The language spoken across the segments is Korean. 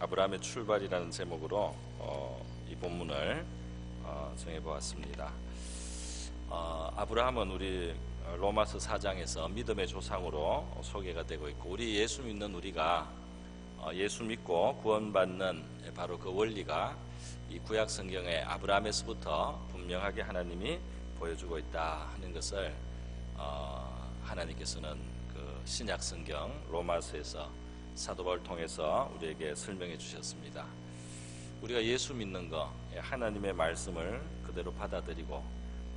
아브라함의 출발이라는 제목으로 어, 이 본문을 어, 정해보았습니다. 어, 아브라함은 우리 로마서 4장에서 믿음의 조상으로 소개가 되고 있고 우리 예수 믿는 우리가 어, 예수 믿고 구원받는 바로 그 원리가 이 구약 성경의 아브라함에서부터 분명하게 하나님이 보여주고 있다 하는 것을 어, 하나님께서는 그 신약 성경 로마서에서 사도 바울 통해서 우리에게 설명해 주셨습니다. 우리가 예수 믿는 거 하나님의 말씀을 그대로 받아들이고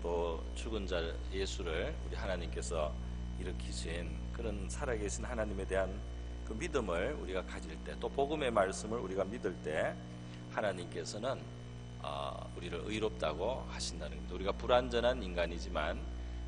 또 죽은 자 예수를 우리 하나님께서 일으키신 그런 살아계신 하나님에 대한 그 믿음을 우리가 가질 때 또 복음의 말씀을 우리가 믿을 때 하나님께서는 어, 우리를 의롭다고 하신다는 겁니다. 우리가 불완전한 인간이지만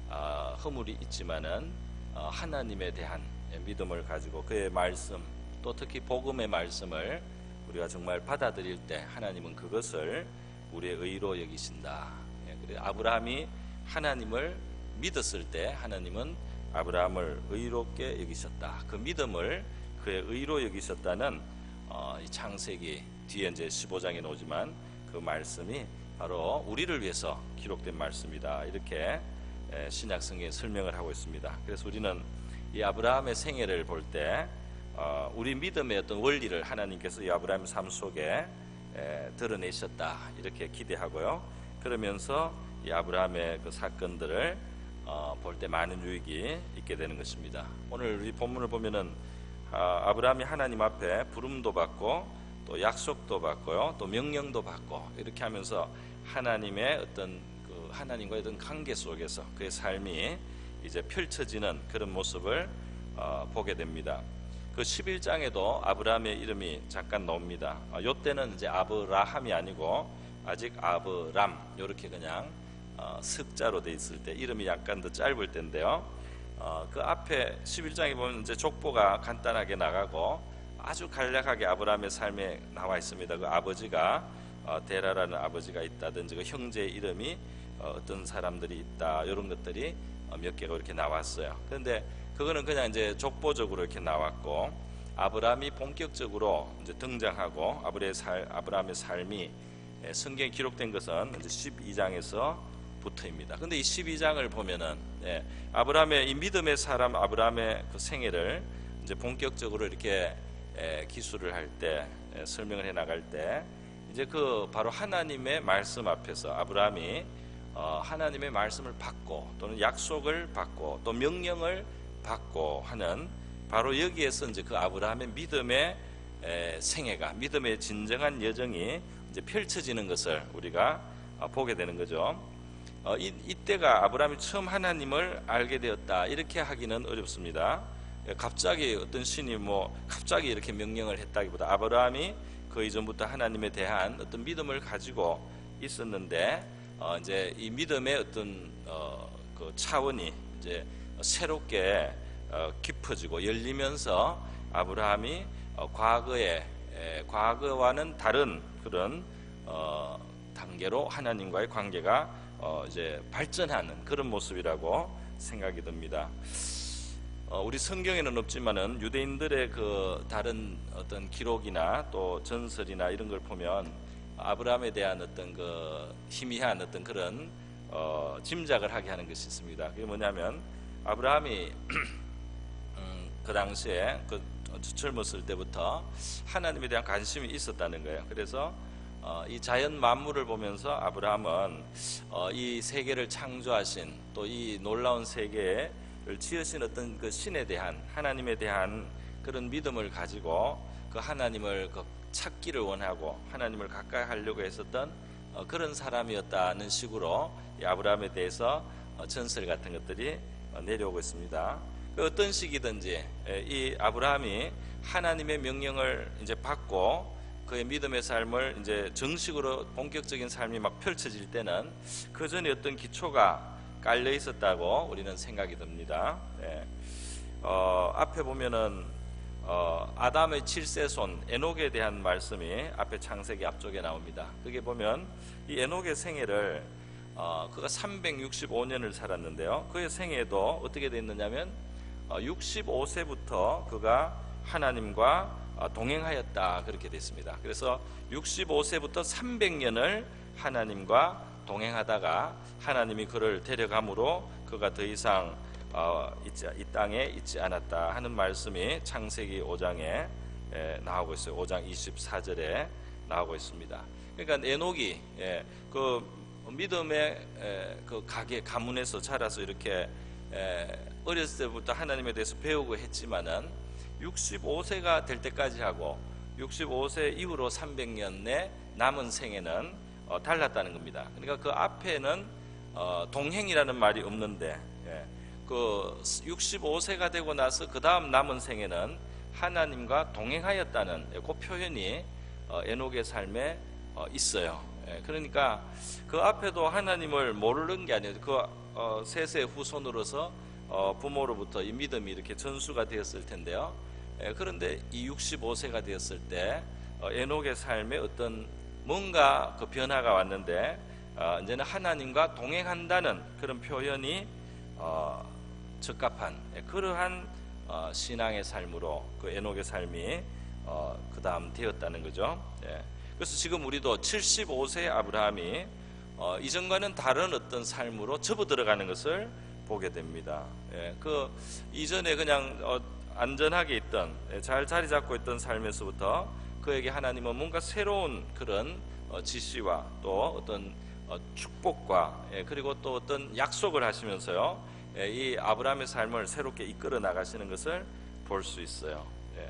어, 허물이 있지만은 어, 하나님에 대한 믿음을 가지고 그의 말씀 또 특히 복음의 말씀을 우리가 정말 받아들일 때 하나님은 그것을 우리의 의로 여기신다. 예, 아브라함이 하나님을 믿었을 때 하나님은 아브라함을 의롭게 여기셨다. 그 믿음을 그의 의로 여기셨다는 어, 이 창세기 뒤에 이제 15장에 나오지만 그 말씀이 바로 우리를 위해서 기록된 말씀이다. 이렇게 예, 신약 성경에 설명을 하고 있습니다. 그래서 우리는 이 아브라함의 생애를 볼때 어, 우리 믿음의 어떤 원리를 하나님께서 이 아브라함 삶 속에 에, 드러내셨다 이렇게 기대하고요. 그러면서 이 아브라함의 그 사건들을 어, 볼때 많은 유익이 있게 되는 것입니다. 오늘 우리 본문을 보면은 아, 아브라함이 하나님 앞에 부름도 받고 또 약속도 받고요, 또 명령도 받고 이렇게 하면서 하나님의 어떤 그 하나님과의 어떤 관계 속에서 그의 삶이 이제 펼쳐지는 그런 모습을 어, 보게 됩니다. 그 11장에도 아브라함의 이름이 잠깐 나옵니다. 어, 요때는 이제 아브라함이 아니고 아직 아브람 이렇게 그냥 어, 습자로 돼 있을 때 이름이 약간 더 짧을 때인데요. 어, 그 앞에 11장에 보면 이제 족보가 간단하게 나가고 아주 간략하게 아브라함의 삶에 나와 있습니다. 그 아버지가 어, 데라라는 아버지가 있다든지 그 형제의 이름이 어, 어떤 사람들이 있다 이런 것들이 어, 몇 개가 이렇게 나왔어요. 그런데 그거는 그냥 이제 족보적으로 이렇게 나왔고 아브라함이 본격적으로 이제 등장하고 아브라함의, 삶이 예, 성경에 기록된 것은 이제 12장에서 부터입니다. 근데 이 12장을 보면은 예, 아브라함의 이 믿음의 사람 아브라함의 그 생애를 이제 본격적으로 이렇게 예, 기술을 할때 예, 설명을 해 나갈 때 이제 그 바로 하나님의 말씀 앞에서 아브라함이 어, 하나님의 말씀을 받고 또는 약속을 받고 또 명령을 받고 하는 바로 여기에서 이제 그 아브라함의 믿음의 생애가 믿음의 진정한 여정이 이제 펼쳐지는 것을 우리가 어, 보게 되는 거죠. 어, 이, 이때가 아브라함이 처음 하나님을 알게 되었다 이렇게 하기는 어렵습니다. 예, 갑자기 어떤 신이 뭐 갑자기 이렇게 명령을 했다기보다 아브라함이 그 이전부터 하나님에 대한 어떤 믿음을 가지고 있었는데 어, 이제 이 믿음의 어떤 어, 그 차원이 이제 새롭게 어, 깊어지고 열리면서 아브라함이 어, 과거에 과거와는 다른 그런 어, 단계로 하나님과의 관계가 이제 발전하는 그런 모습이라고 생각이 듭니다. 우리 성경에는 없지만은 유대인들의 그 다른 어떤 기록이나 또 전설이나 이런 걸 보면 아브라함에 대한 어떤 그 희미한 어떤 그런 어, 짐작을 하게 하는 것이 있습니다. 그게 뭐냐면 아브라함이 음, 그 당시에 그 젊었을 때부터 하나님에 대한 관심이 있었다는 거예요. 그래서 어, 이 자연 만물을 보면서 아브라함은 어, 이 세계를 창조하신 또 이 놀라운 세계를 지으신 어떤 그 신에 대한 하나님에 대한 그런 믿음을 가지고 그 하나님을 그 찾기를 원하고 하나님을 가까이 하려고 했었던 어, 그런 사람이었다는 식으로 아브라함에 대해서 어, 전설 같은 것들이 어, 내려오고 있습니다. 그 어떤 시기든지 이 아브라함이 하나님의 명령을 이제 받고 그의 믿음의 삶을 이제 정식으로 본격적인 삶이 막 펼쳐질 때는 그 전에 어떤 기초가 깔려 있었다고 우리는 생각이 듭니다. 네. 어, 앞에 보면은 어, 아담의 7세손 에녹에 대한 말씀이 앞에 창세기 앞쪽에 나옵니다. 그게 보면 이 에녹의 생애를 어, 그가 365년을 살았는데요. 그의 생애도 어떻게 됐느냐면 어, 65세부터 그가 하나님과 어, 동행하였다 그렇게 됐습니다. 그래서 65세부터 300년을 하나님과 동행하다가 하나님이 그를 데려감으로 그가 더 이상 어, 있지, 이 땅에 있지 않았다 하는 말씀이 창세기 5장에 에, 나오고 있어요. 5장 24절에 나오고 있습니다. 그러니까 에녹이 예, 그 믿음의 에, 그 가게 가문에서 자라서 이렇게 에, 어렸을 때부터 하나님에 대해서 배우고 했지만은 65세가 될 때까지 하고 65세 이후로 300년 내 남은 생에는 어, 달랐다는 겁니다. 그러니까 그 앞에는 어, 동행이라는 말이 없는데 예, 그 65세가 되고 나서 그 다음 남은 생에는 하나님과 동행하였다는 예, 그 표현이 어, 에녹의 삶에 어, 있어요. 예, 그러니까 그 앞에도 하나님을 모르는 게 아니에요. 그 어, 세세 후손으로서 어, 부모로부터 이 믿음이 이렇게 전수가 되었을 텐데요. 예, 그런데 이 65세가 되었을 때 어, 에녹의 삶에 어떤 뭔가 그 변화가 왔는데 어, 이제는 하나님과 동행한다는 그런 표현이 어, 적합한 예, 그러한 어, 신앙의 삶으로 그 에녹의 삶이 어, 그 다음 되었다는 거죠. 예. 그래서 지금 우리도 75세 아브라함이 어, 이전과는 다른 어떤 삶으로 접어 들어가는 것을 보게 됩니다. 예, 그 이전에 그냥 어, 안전하게 있던 예, 잘 자리 잡고 있던 삶에서부터 그에게 하나님은 뭔가 새로운 그런 어, 지시와 또 어떤 어, 축복과 예, 그리고 또 어떤 약속을 하시면서요 예, 이 아브라함의 삶을 새롭게 이끌어 나가시는 것을 볼 수 있어요. 예.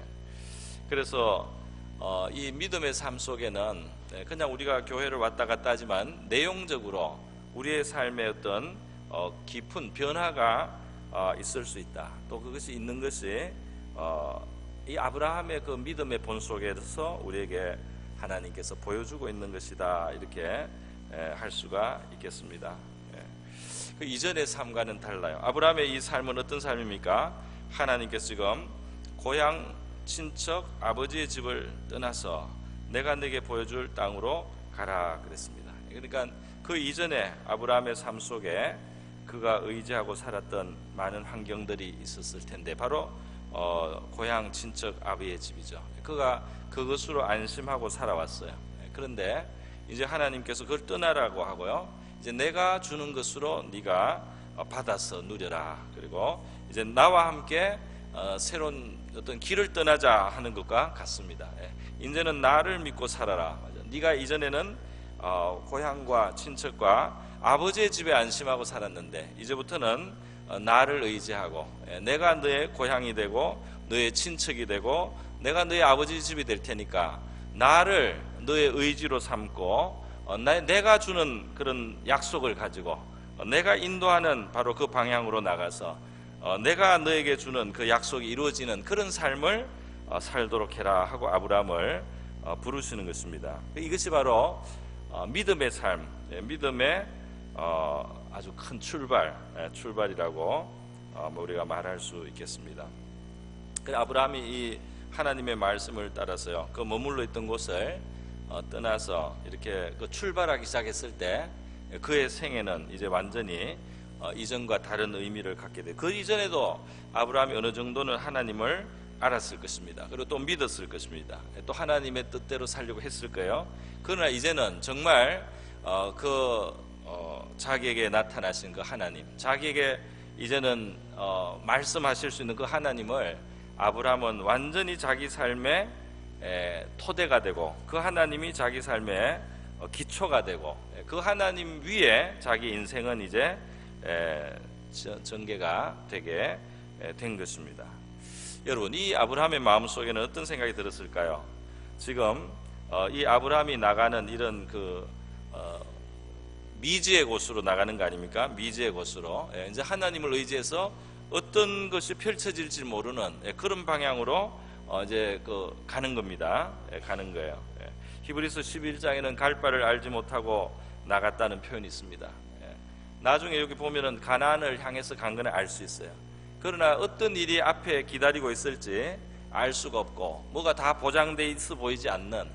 그래서 어, 이 믿음의 삶 속에는 예, 그냥 우리가 교회를 왔다 갔다 하지만 내용적으로 우리의 삶의 어떤 어, 깊은 변화가 어, 있을 수 있다. 또 그것이 있는 것이 어, 이 아브라함의 그 믿음의 본 속에서 우리에게 하나님께서 보여주고 있는 것이다. 이렇게 예, 할 수가 있겠습니다. 예. 그 이전의 삶과는 달라요. 아브라함의 이 삶은 어떤 삶입니까? 하나님께서 지금 고향 친척 아버지의 집을 떠나서 내가 내게 보여줄 땅으로 가라 그랬습니다. 그러니까 그 이전에 아브라함의 삶 속에 그가 의지하고 살았던 많은 환경들이 있었을 텐데 바로 어, 고향 친척 아비의 집이죠. 그가 그것으로 안심하고 살아왔어요. 그런데 이제 하나님께서 그걸 떠나라고 하고요. 이제 내가 주는 것으로 네가 어, 받아서 누려라. 그리고 이제 나와 함께 어, 새로운 어떤 길을 떠나자 하는 것과 같습니다. 예. 이제는 나를 믿고 살아라. 네가 이전에는 어, 고향과 친척과 아버지의 집에 안심하고 살았는데 이제부터는 어, 나를 의지하고 예, 내가 너의 고향이 되고 너의 친척이 되고 내가 너의 아버지 집이 될 테니까 나를 너의 의지로 삼고 어, 나, 내가 주는 그런 약속을 가지고 어, 내가 인도하는 바로 그 방향으로 나가서 어, 내가 너에게 주는 그 약속이 이루어지는 그런 삶을 어, 살도록 해라 하고 아브라함을 어, 부르시는 것입니다. 이것이 바로 어, 믿음의 삶, 예, 믿음의 어, 아주 큰 출발, 예, 출발이라고 어, 뭐 우리가 말할 수 있겠습니다. 그 아브라함이 이 하나님의 말씀을 따라서요, 그 머물러 있던 곳을 어, 떠나서 이렇게 그 출발하기 시작했을 때 그의 생애는 이제 완전히 어, 이전과 다른 의미를 갖게 돼. 그 이전에도 아브라함이 어느 정도는 하나님을 알았을 것입니다. 그리고 또 믿었을 것입니다. 또 하나님의 뜻대로 살려고 했을 거예요. 그러나 이제는 정말 어, 그 어, 자기에게 나타나신 그 하나님, 자기에게 이제는 어, 말씀하실 수 있는 그 하나님을 아브라함은 완전히 자기 삶의 에, 토대가 되고 그 하나님이 자기 삶의 어, 기초가 되고 에, 그 하나님 위에 자기 인생은 이제 전개가 되게 에, 된 것입니다. 여러분 이 아브라함의 마음 속에는 어떤 생각이 들었을까요? 지금 어, 이 아브라함이 나가는 이런 그 어, 미지의 곳으로 나가는 거 아닙니까? 미지의 곳으로 예, 이제 하나님을 의지해서 어떤 것이 펼쳐질지 모르는 예, 그런 방향으로 어, 이제 그 가는 겁니다. 예, 가는 거예요. 예. 히브리서 11장에는 갈 바를 알지 못하고 나갔다는 표현이 있습니다. 예. 나중에 여기 보면은 가나안을 향해서 간 거는 알 수 있어요. 그러나 어떤 일이 앞에 기다리고 있을지 알 수가 없고 뭐가 다 보장돼 있어 보이지 않는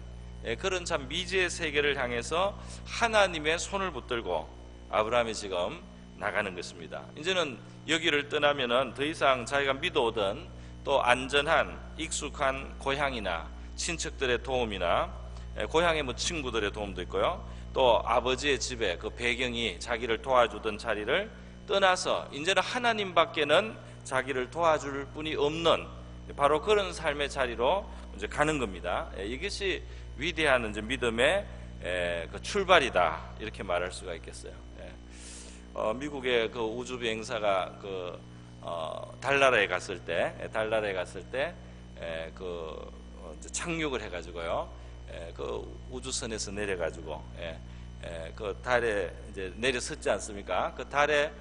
예, 그런 참 미지의 세계를 향해서 하나님의 손을 붙들고 아브라함이 지금 나가는 것입니다. 이제는 여기를 떠나면은 더 이상 자기가 믿어오던 또 안전한 익숙한 고향이나 친척들의 도움이나 에, 고향의 뭐 친구들의 도움도 있고요. 또 아버지의 집에 그 배경이 자기를 도와주던 자리를 떠나서 이제는 하나님밖에는 자기를 도와줄 분이 없는 바로 그런 삶의 자리로 이제 가는 겁니다. 예, 이것이 위대한 이제 믿음의 에, 그 출발이다 이렇게 말할 수가 있겠어요. 예. 어, 미국의 그 우주 비행사가 그 어, 달나라에 갔을 때, 예, 달나라에 갔을 때, 에, 그 어, 착륙을 해가지고요, 에, 그 우주선에서 내려가지고, 예, 에, 그 달에 이제 내려섰지 않습니까? 그 달에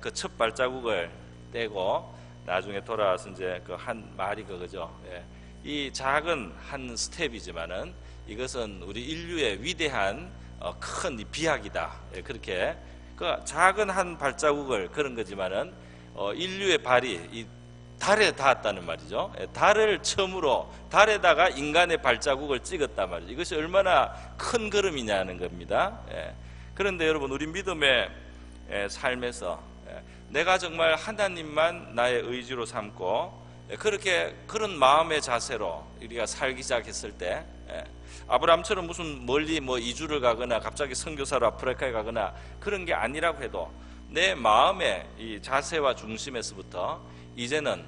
그 첫 발자국을 떼고 나중에 돌아와서 이제 그한 마리 그거죠. 예. 이 작은 한 스텝이지만은 이것은 우리 인류의 위대한 어, 큰이 비약이다. 예, 그렇게 그 작은 한 발자국을 그런 거지만은 어, 인류의 발이 이 달에 닿았다는 말이죠. 예, 달을 처음으로 달에다가 인간의 발자국을 찍었단 말이죠. 이것이 얼마나 큰 걸음이냐는 겁니다. 예. 그런데 여러분 우리 믿음의 예, 삶에서 예, 내가 정말 하나님만 나의 의지로 삼고 예, 그렇게 그런 마음의 자세로 우리가 살기 시작했을 때 예, 아브라함처럼 무슨 멀리 뭐 이주를 가거나 갑자기 선교사로 아프리카에 가거나 그런 게 아니라고 해도 내 마음의 이 자세와 중심에서부터 이제는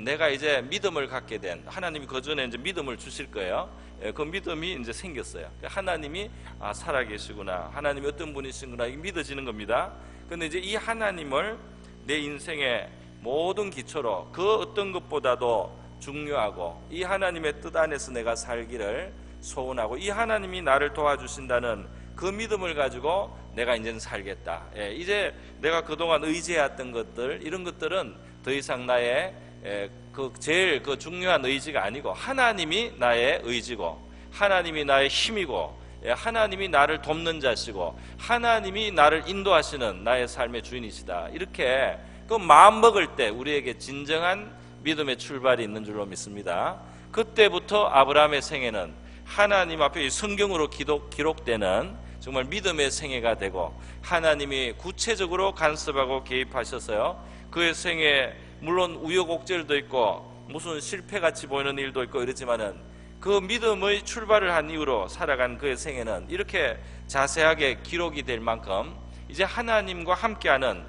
내가 이제 믿음을 갖게 된 하나님이 그 전에 이제 믿음을 주실 거예요. 예, 그 믿음이 이제 생겼어요. 하나님이 아 살아계시구나. 하나님이 어떤 분이시구나. 이게 믿어지는 겁니다. 근데 이제 이 하나님을 내 인생의 모든 기초로 그 어떤 것보다도 중요하고 이 하나님의 뜻 안에서 내가 살기를 소원하고 이 하나님이 나를 도와주신다는 그 믿음을 가지고 내가 이제는 살겠다. 예, 이제 내가 그동안 의지해왔던 것들 이런 것들은 더 이상 나의 예, 그 제일 그 중요한 의지가 아니고 하나님이 나의 의지고 하나님이 나의 힘이고 예, 하나님이 나를 돕는 자시고 하나님이 나를 인도하시는 나의 삶의 주인이시다. 이렇게 그 마음 먹을 때 우리에게 진정한 믿음의 출발이 있는 줄로 믿습니다. 그때부터 아브라함의 생애는 하나님 앞에 이 성경으로 기록, 기록되는 정말 믿음의 생애가 되고 하나님이 구체적으로 간섭하고 개입하셔서요. 그의 생애 물론 우여곡절도 있고 무슨 실패같이 보이는 일도 있고 이러지만은 그 믿음의 출발을 한 이후로 살아간 그의 생애는 이렇게 자세하게 기록이 될 만큼 이제 하나님과 함께하는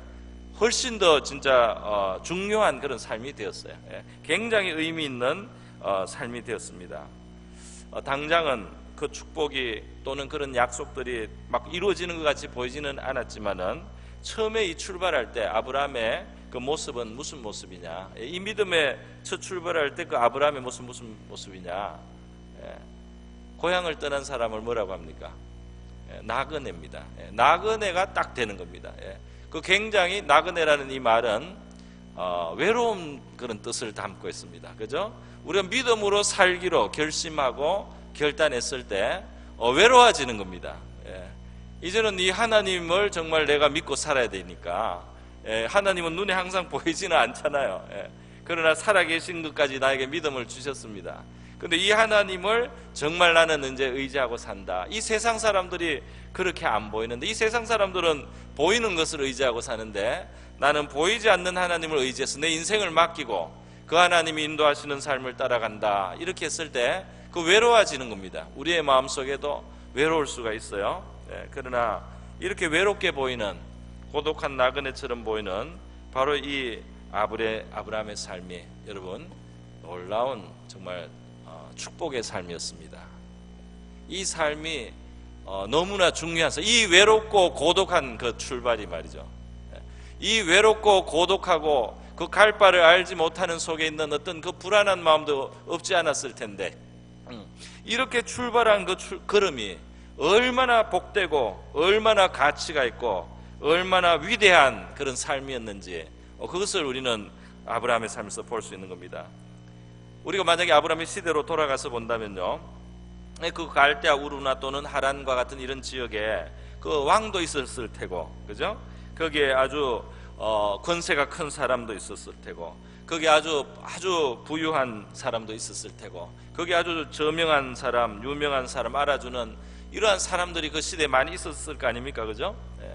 훨씬 더 진짜 어, 중요한 그런 삶이 되었어요. 예, 굉장히 의미 있는 어, 삶이 되었습니다. 어, 당장은 그 축복이 또는 그런 약속들이 막 이루어지는 것 같이 보이지는 않았지만은 처음에 이 출발할 때 아브라함의 그 모습은 무슨 모습이냐? 예, 이 믿음의 첫 출발할 때 그 아브라함의 모습 무슨 모습이냐? 예, 고향을 떠난 사람을 뭐라고 합니까? 예, 나그네입니다. 예, 나그네가 딱 되는 겁니다. 예, 그 굉장히 나그네라는 이 말은 어, 외로운 그런 뜻을 담고 있습니다. 그죠? 우리가 믿음으로 살기로 결심하고 결단했을 때 어, 외로워지는 겁니다. 예. 이제는 이 하나님을 정말 내가 믿고 살아야 되니까 예, 하나님은 눈에 항상 보이지는 않잖아요. 예. 그러나 살아계신 것까지 나에게 믿음을 주셨습니다. 근데 이 하나님을 정말 나는 이제 의지하고 산다. 이 세상 사람들이 그렇게 안 보이는데 이 세상 사람들은 보이는 것을 의지하고 사는데 나는 보이지 않는 하나님을 의지해서 내 인생을 맡기고 그 하나님이 인도하시는 삶을 따라간다. 이렇게 했을 때 그 외로워지는 겁니다. 우리의 마음 속에도 외로울 수가 있어요. 예, 그러나 이렇게 외롭게 보이는 고독한 나그네처럼 보이는 바로 이 아브레 아브라함의 삶이 여러분 놀라운 정말 어, 축복의 삶이었습니다. 이 삶이 어, 너무나 중요한 삶. 이 외롭고 고독한 그 출발이 말이죠. 예, 이 외롭고 고독하고 그 갈 바를 알지 못하는 속에 있는 어떤 그 불안한 마음도 없지 않았을 텐데 음, 이렇게 출발한 그 출, 걸음이 얼마나 복되고 얼마나 가치가 있고 얼마나 위대한 그런 삶이었는지 어, 그것을 우리는 아브라함의 삶에서 볼 수 있는 겁니다. 우리가 만약에 아브라함의 시대로 돌아가서 본다면요, 그 갈대아 우르나 또는 하란과 같은 이런 지역에 그 왕도 있었을 테고, 그죠? 거기에 아주 어, 권세가 큰 사람도 있었을 테고, 거기 아주 아주 부유한 사람도 있었을 테고, 거기 아주 저명한 사람, 유명한 사람 알아주는 이러한 사람들이 그 시대에 많이 있었을 거 아닙니까, 그죠? 예.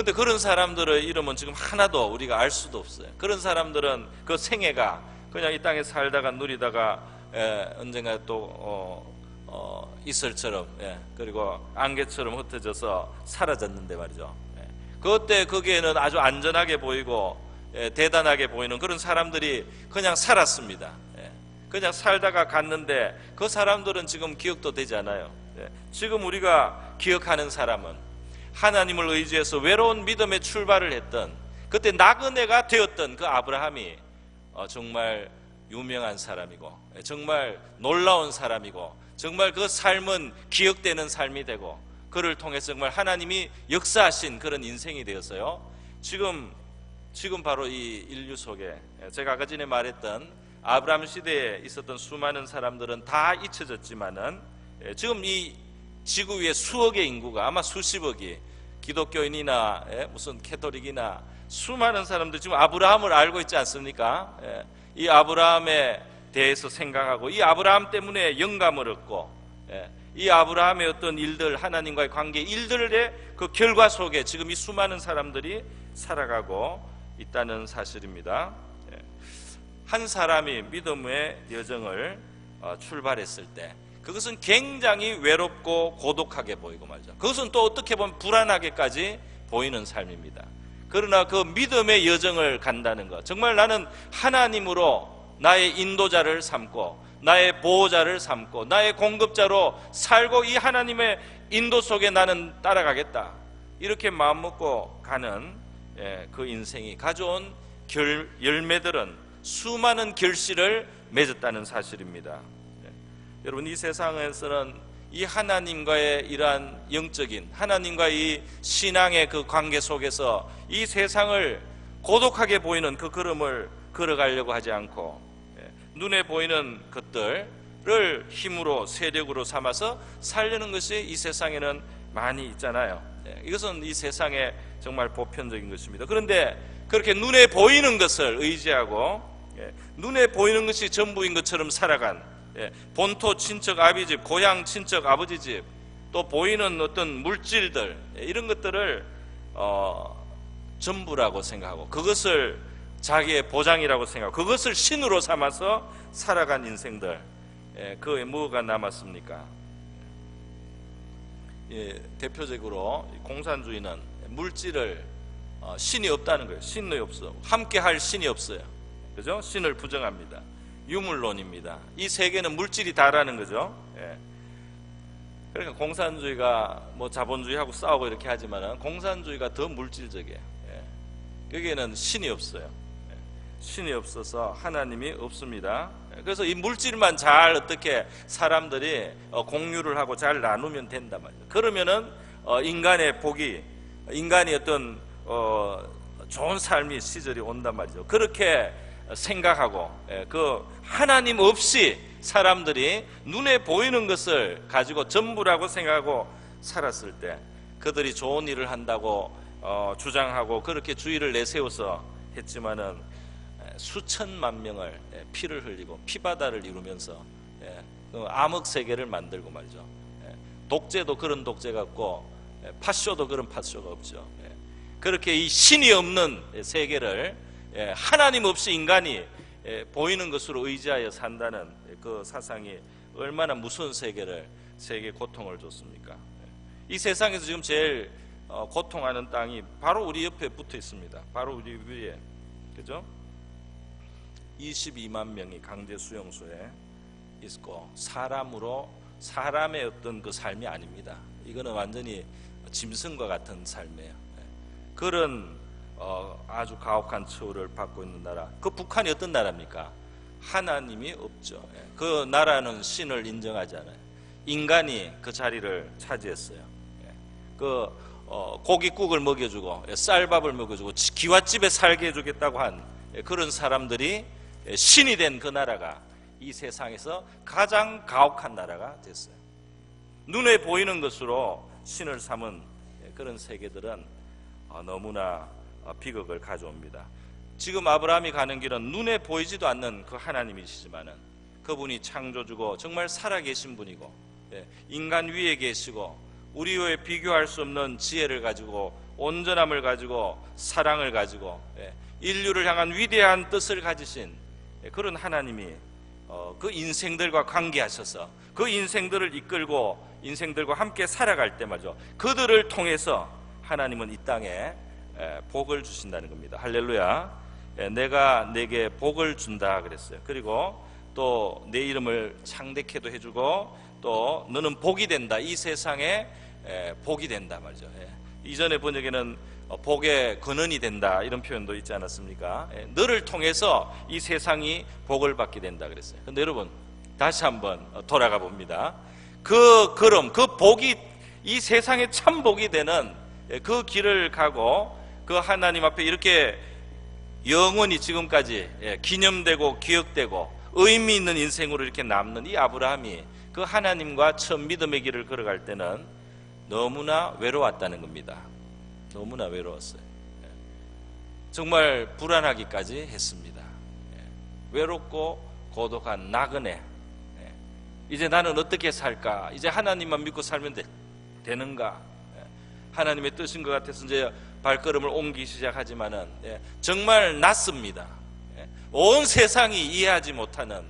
근데 그런 사람들의 이름은 지금 하나도 우리가 알 수도 없어요. 그런 사람들은 그 생애가 그냥 이 땅에 살다가 누리다가 예, 언젠가 또 어, 어, 이슬처럼 예, 그리고 안개처럼 흩어져서 사라졌는데 말이죠. 예. 그때 거기에는 아주 안전하게 보이고 예, 대단하게 보이는 그런 사람들이 그냥 살았습니다. 예. 그냥 살다가 갔는데 그 사람들은 지금 기억도 되지 않아요. 예. 지금 우리가 기억하는 사람은 하나님을 의지해서 외로운 믿음의 출발을 했던 그때 나그네가 되었던 그 아브라함이 어, 정말 유명한 사람이고 예, 정말 놀라운 사람이고 정말 그 삶은 기억되는 삶이 되고 그를 통해서 정말 하나님이 역사하신 그런 인생이 되었어요. 지금 지금 바로 이 인류 속에 예, 제가 아까 전에 말했던 아브라함 시대에 있었던 수많은 사람들은 다 잊혀졌지만은 예, 지금 이 지구 위에 수억의 인구가 아마 수십억이 기독교인이나 예, 무슨 캐토릭이나 수많은 사람들 지금 아브라함을 알고 있지 않습니까? 예, 이 아브라함에 대해서 생각하고 이 아브라함 때문에 영감을 얻고 예, 이 아브라함의 어떤 일들 하나님과의 관계 일들의 그 결과 속에 지금 이 수많은 사람들이 살아가고 있다는 사실입니다. 예. 한 사람이 믿음의 여정을 어, 출발했을 때 그것은 굉장히 외롭고 고독하게 보이고 말이죠. 그것은 또 어떻게 보면 불안하게까지 보이는 삶입니다. 그러나 그 믿음의 여정을 간다는 것. 정말 나는 하나님으로 나의 인도자를 삼고 나의 보호자를 삼고 나의 공급자로 살고 이 하나님의 인도 속에 나는 따라가겠다. 이렇게 마음 먹고 가는 예, 그 인생이 가져온 결, 열매들은 수많은 결실을 맺었다는 사실입니다. 예. 여러분 이 세상에서는 이 하나님과의 이러한 영적인 하나님과 이 신앙의 그 관계 속에서 이 세상을 고독하게 보이는 그 걸음을 걸어가려고 하지 않고 예, 눈에 보이는 것들을 힘으로 세력으로 삼아서 살려는 것이 이 세상에는 많이 있잖아요. 예, 이것은 이 세상에 정말 보편적인 것입니다. 그런데 그렇게 눈에 보이는 것을 의지하고 예, 눈에 보이는 것이 전부인 것처럼 살아간 예, 본토 친척 아비 집, 고향 친척 아버지 집, 또 보이는 어떤 물질들 예, 이런 것들을 어, 전부라고 생각하고 그것을 자기의 보장이라고 생각하고 그것을 신으로 삼아서 살아간 인생들 예, 그에 뭐가 남았습니까? 예, 대표적으로 공산주의는 물질을 어, 신이 없다는 거예요. 신이 없어. 함께 할 신이 없어요. 그죠? 신을 부정합니다. 유물론입니다. 이 세계는 물질이 다라는 거죠. 예. 그러니까 공산주의가 뭐 자본주의하고 싸우고 이렇게 하지만 공산주의가 더 물질적이에요. 예. 여기에는 신이 없어요. 예. 신이 없어서 하나님이 없습니다. 예. 그래서 이 물질만 잘 어떻게 사람들이 어, 공유를 하고 잘 나누면 된단 말이에요. 그러면은 어, 인간의 복이 인간이 어떤 어, 좋은 삶이 시절이 온단 말이죠. 그렇게 생각하고 예, 그 하나님 없이 사람들이 눈에 보이는 것을 가지고 전부라고 생각하고 살았을 때 그들이 좋은 일을 한다고 어, 주장하고 그렇게 주의를 내세워서 했지만은 예, 수천만 명을 예, 피를 흘리고 피바다를 이루면서 그 암흑 세계를 만들고 말이죠. 독재도 그런 독재가 없고 파쇼도 그런 파쇼가 없죠. 그렇게 이 신이 없는 세계를 예, 하나님 없이 인간이 예, 보이는 것으로 의지하여 산다는 그 사상이 얼마나 무서운 세계를 세계 고통을 줬습니까? 예. 이 세상에서 지금 제일 어, 고통하는 땅이 바로 우리 옆에 붙어 있습니다. 바로 우리 위에 그죠? 22만 명이 강제 수용소에 있고 사람으로 사람의 어떤 그 삶이 아닙니다. 이거는 완전히 짐승과 같은 삶이에요. 그런 어, 아주 가혹한 처우를 받고 있는 나라. 그 북한이 어떤 나라입니까? 하나님이 없죠. 예. 그 나라는 신을 인정하지 않아요. 인간이 그 자리를 차지했어요. 예. 그 어, 고깃국을 먹여주고 예, 쌀밥을 먹여주고 기와집에 살게 해주겠다고 한 그런 사람들이 신이 된 그 나라가 이 세상에서 가장 가혹한 나라가 됐어요. 눈에 보이는 것으로 신을 삼은 그런 세계들은 어, 너무나 어, 비극을 가져옵니다. 지금 아브라함이 가는 길은 눈에 보이지도 않는 그 하나님이시지만은 그분이 창조주고 정말 살아계신 분이고 예, 인간 위에 계시고 우리와 비교할 수 없는 지혜를 가지고 온전함을 가지고 사랑을 가지고 예, 인류를 향한 위대한 뜻을 가지신 예, 그런 하나님이 어, 그 인생들과 관계하셔서 그 인생들을 이끌고 인생들과 함께 살아갈 때 말이죠. 그들을 통해서 하나님은 이 땅에 에, 복을 주신다는 겁니다. 할렐루야. 에, 내가 내게 복을 준다 그랬어요. 그리고 또 내 이름을 창대케도 해주고 또 너는 복이 된다. 이 세상에 에, 복이 된다 말이죠. 예. 이전에 번역에는 어, 복의 근원이 된다 이런 표현도 있지 않았습니까? 예, 너를 통해서 이 세상이 복을 받게 된다 그랬어요. 근데 여러분 다시 한번 어, 돌아가 봅니다. 그 걸음, 그 복이 이 세상에 참 복이 되는 예, 그 길을 가고 그 하나님 앞에 이렇게 영원히 지금까지 예, 기념되고 기억되고 의미 있는 인생으로 이렇게 남는 이 아브라함이 그 하나님과 처음 믿음의 길을 걸어갈 때는 너무나 외로웠다는 겁니다. 너무나 외로웠어요. 예. 정말 불안하기까지 했습니다. 예. 외롭고 고독한 나그네. 예. 이제 나는 어떻게 살까? 이제 하나님만 믿고 살면 되, 되는가? 예. 하나님의 뜻인 것 같아서 이제 발걸음을 옮기기 시작하지만은 예. 정말 낫습니다. 예. 온 세상이 이해하지 못하는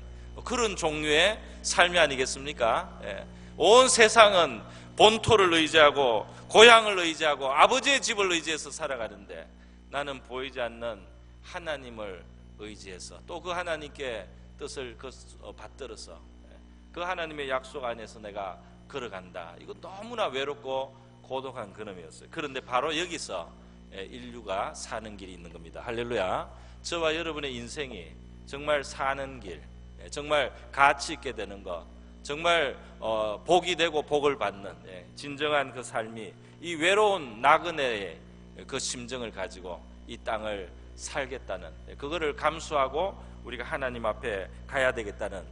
그런 종류의 삶이 아니겠습니까? 예. 온 세상은 본토를 의지하고 고향을 의지하고 아버지의 집을 의지해서 살아가는데 나는 보이지 않는 하나님을 의지해서 또 그 하나님께 뜻을 그- 어, 받들어서 예, 그 하나님의 약속 안에서 내가 걸어간다. 이거 너무나 외롭고 고독한 그놈이었어요. 그런데 바로 여기서 예, 인류가 사는 길이 있는 겁니다. 할렐루야. 저와 여러분의 인생이 정말 사는 길, 예, 정말 가치 있게 되는 것, 정말 어, 복이 되고 복을 받는 예, 진정한 그 삶이 이 외로운 나그네의 그 심정을 가지고 이 땅을 살겠다는 예, 그거를 감수하고 우리가 하나님 앞에 가야 되겠다는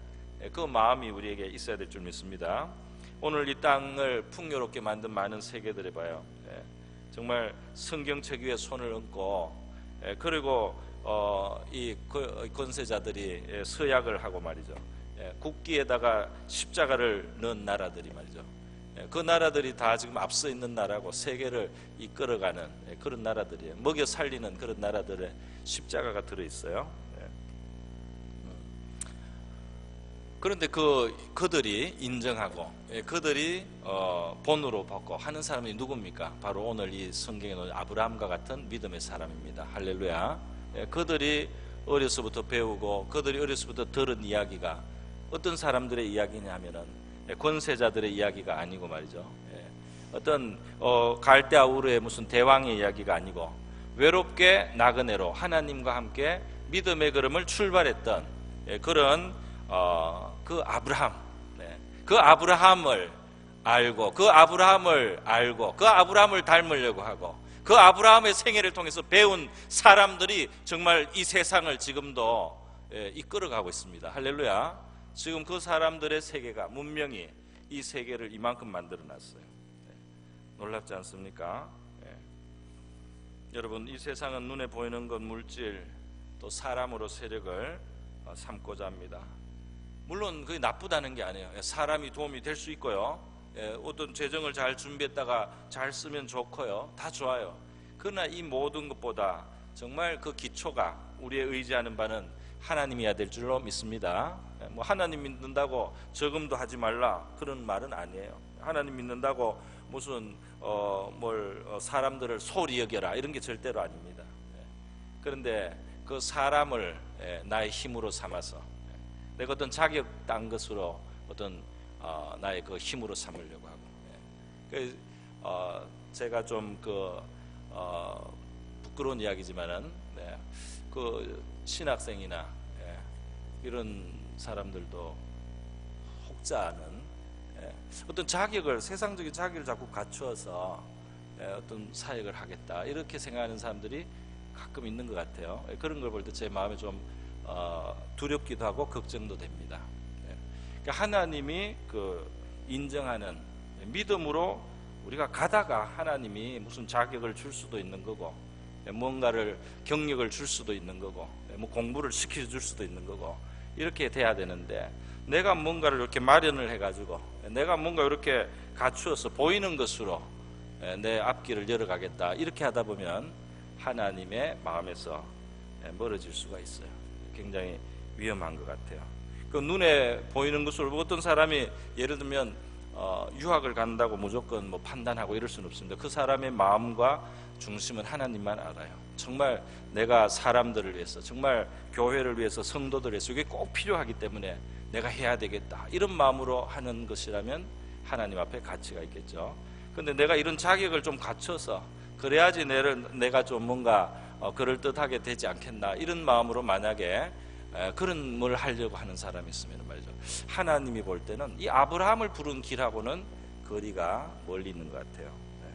예, 그 마음이 우리에게 있어야 될 줄 믿습니다. 오늘 이 땅을 풍요롭게 만든 많은 세계들을 봐요. 예, 정말 성경책 위에 손을 얹고 예, 그리고 어, 이 그- 권세자들이 예, 서약을 하고 말이죠. 예, 국기에다가 십자가를 넣은 나라들이 말이죠. 예, 그 나라들이 다 지금 앞서 있는 나라고 세계를 이끌어가는 예, 그런 나라들이에요. 먹여 살리는 그런 나라들의 십자가가 들어 있어요. 그런데 그 그들이 인정하고 예, 그들이 어, 본으로 받고 하는 사람이 누굽니까? 바로 오늘 이 성경에 나오는 아브라함과 같은 믿음의 사람입니다. 할렐루야. 예, 그들이 어려서부터 배우고 그들이 어려서부터 들은 이야기가 어떤 사람들의 이야기냐면은 예, 권세자들의 이야기가 아니고 말이죠. 예, 어떤 어, 갈대아 우르의 무슨 대왕의 이야기가 아니고 외롭게 나그네로 하나님과 함께 믿음의 걸음을 출발했던 예, 그런 어, 그 아브라함, 네. 그 아브라함을 알고 그 아브라함을 알고 그 아브라함을 닮으려고 하고 그 아브라함의 생애를 통해서 배운 사람들이 정말 이 세상을 지금도 예, 이끌어가고 있습니다. 할렐루야. 지금 그 사람들의 세계가 문명이 이 세계를 이만큼 만들어 놨어요. 네. 놀랍지 않습니까? 예. 여러분 이 세상은 눈에 보이는 것 물질 또 사람으로 세력을 어, 삼고자 합니다. 물론 그게 나쁘다는 게 아니에요. 예, 사람이 도움이 될 수 있고요. 예, 어떤 재정을 잘 준비했다가 잘 쓰면 좋고요. 다 좋아요. 그러나 이 모든 것보다 정말 그 기초가 우리의 의지하는 바는 하나님이어야 될 줄로 믿습니다. 예, 뭐 하나님 믿는다고 저금도 하지 말라 그런 말은 아니에요. 하나님 믿는다고 무슨 어, 뭘 어, 사람들을 소리 여겨라 이런 게 절대로 아닙니다. 예. 그런데 그 사람을 예, 나의 힘으로 삼아서 예, 내가 어떤 자격 딴 것으로 어떤 어, 나의 그 힘으로 삼으려고 하고. 예. 그, 어, 제가 좀그 어, 부끄러운 이야기지만은 네, 그 신학생이나 예, 이런 사람들도 혹자는 예, 어떤 자격을 세상적인 자격을 자꾸 갖추어서 예, 어떤 사역을 하겠다. 이렇게 생각하는 사람들이 가끔 있는 것 같아요. 예, 그런 걸 볼 때 제 마음에 좀 어, 두렵기도 하고 걱정도 됩니다. 예. 그러니까 하나님이 그 인정하는 믿음으로 우리가 가다가 하나님이 무슨 자격을 줄 수도 있는 거고 예, 뭔가를 경력을 줄 수도 있는 거고 예, 뭐 공부를 시켜줄 수도 있는 거고 이렇게 돼야 되는데 내가 뭔가를 이렇게 마련을 해가지고 예, 내가 뭔가 이렇게 갖추어서 보이는 것으로 예, 내 앞길을 열어가겠다 이렇게 하다 보면 하나님의 마음에서 예, 멀어질 수가 있어요. 굉장히 위험한 것 같아요. 그 눈에 보이는 것을 어떤 사람이 예를 들면 어, 유학을 간다고 무조건 뭐 판단하고 이럴 수는 없습니다. 그 사람의 마음과 중심은 하나님만 알아요. 정말 내가 사람들을 위해서, 정말 교회를 위해서, 성도들을 위해서 이게 꼭 필요하기 때문에 내가 해야 되겠다. 이런 마음으로 하는 것이라면 하나님 앞에 가치가 있겠죠. 근데 내가 이런 자격을 좀 갖춰서 그래야지 내를, 내가 좀 뭔가 어, 그럴 듯하게 되지 않겠나 이런 마음으로 만약에 에, 그런 걸 하려고 하는 사람이 있으면 말이죠. 하나님이 볼 때는 이 아브라함을 부른 길하고는 거리가 멀리 있는 것 같아요. 네.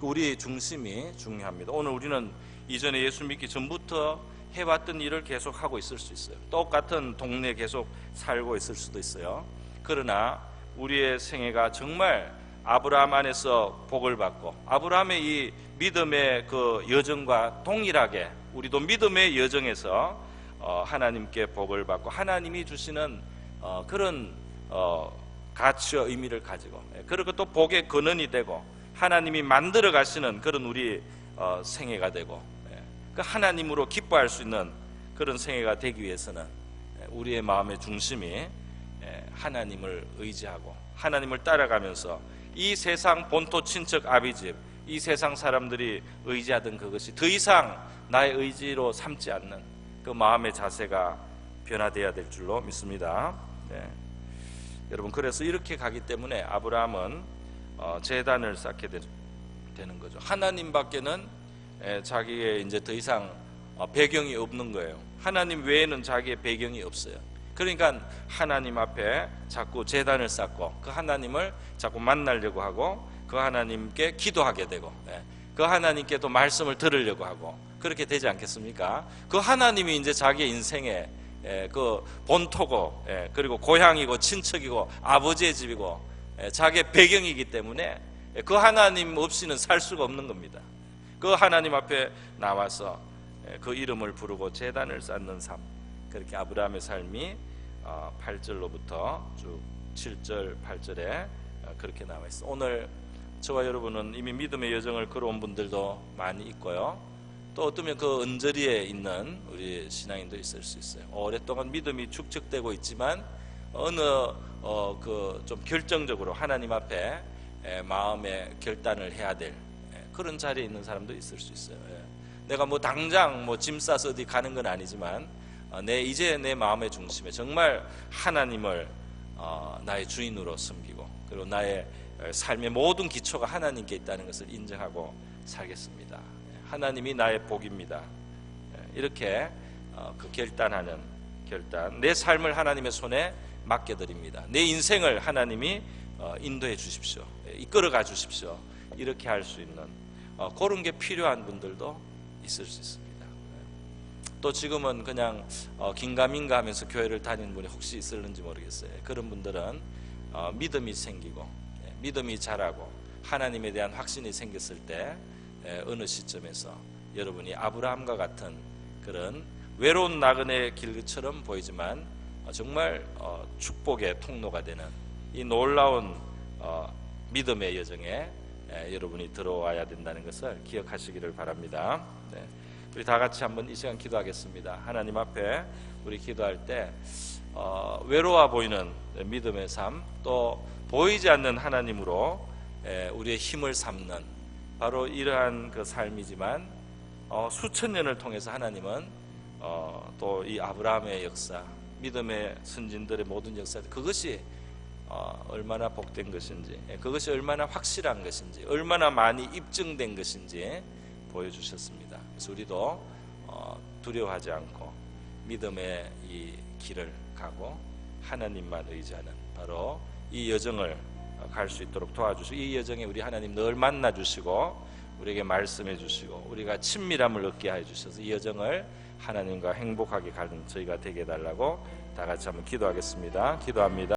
그 우리 중심이 중요합니다. 오늘 우리는 이전에 예수 믿기 전부터 해왔던 일을 계속 하고 있을 수 있어요. 똑같은 동네 계속 살고 있을 수도 있어요. 그러나 우리의 생애가 정말 아브라함 안에서 복을 받고 아브라함의 이 믿음의 그 여정과 동일하게 우리도 믿음의 여정에서 어, 하나님께 복을 받고 하나님이 주시는 어, 그런 어, 가치와 의미를 가지고 예, 그리고 또 복의 근원이 되고 하나님이 만들어 가시는 그런 우리 어, 생애가 되고 예, 그 하나님으로 기뻐할 수 있는 그런 생애가 되기 위해서는 예, 우리의 마음의 중심이 예, 하나님을 의지하고 하나님을 따라가면서 이 세상 본토 친척 아비집 이 세상 사람들이 의지하던 그것이 더 이상 나의 의지로 삼지 않는 그 마음의 자세가 변화돼야 될 줄로 믿습니다. 네. 여러분 그래서 이렇게 가기 때문에 아브라함은 어, 재단을 쌓게 되, 는 거죠. 하나님밖에는 에, 자기의 이제 더 이상 어, 배경이 없는 거예요. 하나님 외에는 자기의 배경이 없어요. 그러니까 하나님 앞에 자꾸 재단을 쌓고 그 하나님을 자꾸 만나려고 하고 그 하나님께 기도하게 되고 예, 그 하나님께 또 말씀을 들으려고 하고 그렇게 되지 않겠습니까? 그 하나님이 이제 자기 인생의 예, 그 본토고 예, 그리고 고향이고 친척이고 아버지의 집이고 예, 자기의 배경이기 때문에 예, 그 하나님 없이는 살 수가 없는 겁니다. 그 하나님 앞에 나와서 예, 그 이름을 부르고 재단을 쌓는 삶 그렇게 아브라함의 삶이 어, 8절로부터 쭉 7절 8절에 어, 그렇게 나와 있어. 오늘 저와 여러분은 이미 믿음의 여정을 걸어온 분들도 많이 있고요. 또 어쩌면 그 언저리에 있는 우리 신앙인도 있을 수 있어요. 오랫동안 믿음이 축적되고 있지만 어느 어, 그 좀 결정적으로 하나님 앞에 에, 마음의 결단을 해야 될 에, 그런 자리에 있는 사람도 있을 수 있어요. 예. 내가 뭐 당장 뭐 짐 싸서 어디 가는 건 아니지만 어, 내 이제 내 마음의 중심에 정말 하나님을 어, 나의 주인으로 섬기고 그리고 나의 어, 삶의 모든 기초가 하나님께 있다는 것을 인정하고 살겠습니다. 예, 하나님이 나의 복입니다. 예, 이렇게 어, 그 결단하는 결단, 내 삶을 하나님의 손에 맡겨드립니다. 내 인생을 하나님이 어, 인도해 주십시오, 예, 이끌어가 주십시오. 이렇게 할 수 있는 어, 그런 게 필요한 분들도 있을 수 있습니다. 또 지금은 그냥 어, 긴가민가 하면서 교회를 다니는 분이 혹시 있을는지 모르겠어요. 그런 분들은 어, 믿음이 생기고 예, 믿음이 자라고 하나님에 대한 확신이 생겼을 때 예, 어느 시점에서 여러분이 아브라함과 같은 그런 외로운 나그네 길처럼 보이지만 어, 정말 어, 축복의 통로가 되는 이 놀라운 어, 믿음의 여정에 예, 여러분이 들어와야 된다는 것을 기억하시기를 바랍니다. 네. 우리 다 같이 한번 이 시간 기도하겠습니다. 하나님 앞에 우리 기도할 때 어, 외로워 보이는 믿음의 삶, 또 보이지 않는 하나님으로 에, 우리의 힘을 삼는 바로 이러한 그 삶이지만 어, 수천 년을 통해서 하나님은 어, 또 이 아브라함의 역사, 믿음의 선진들의 모든 역사, 그것이 어, 얼마나 복된 것인지, 예, 그것이 얼마나 확실한 것인지, 얼마나 많이 입증된 것인지 보여주셨습니다. 그래서 우리도 어, 두려워하지 않고 믿음의 이 길을 가고 하나님만 의지하는 바로 이 여정을 갈 수 있도록 도와주시고 이 여정에 우리 하나님 늘 만나 주시고 우리에게 말씀해 주시고 우리가 친밀함을 얻게 해 주셔서 이 여정을 하나님과 행복하게 가는 저희가 되게 해 달라고 다 같이 한번 기도하겠습니다. 기도합니다.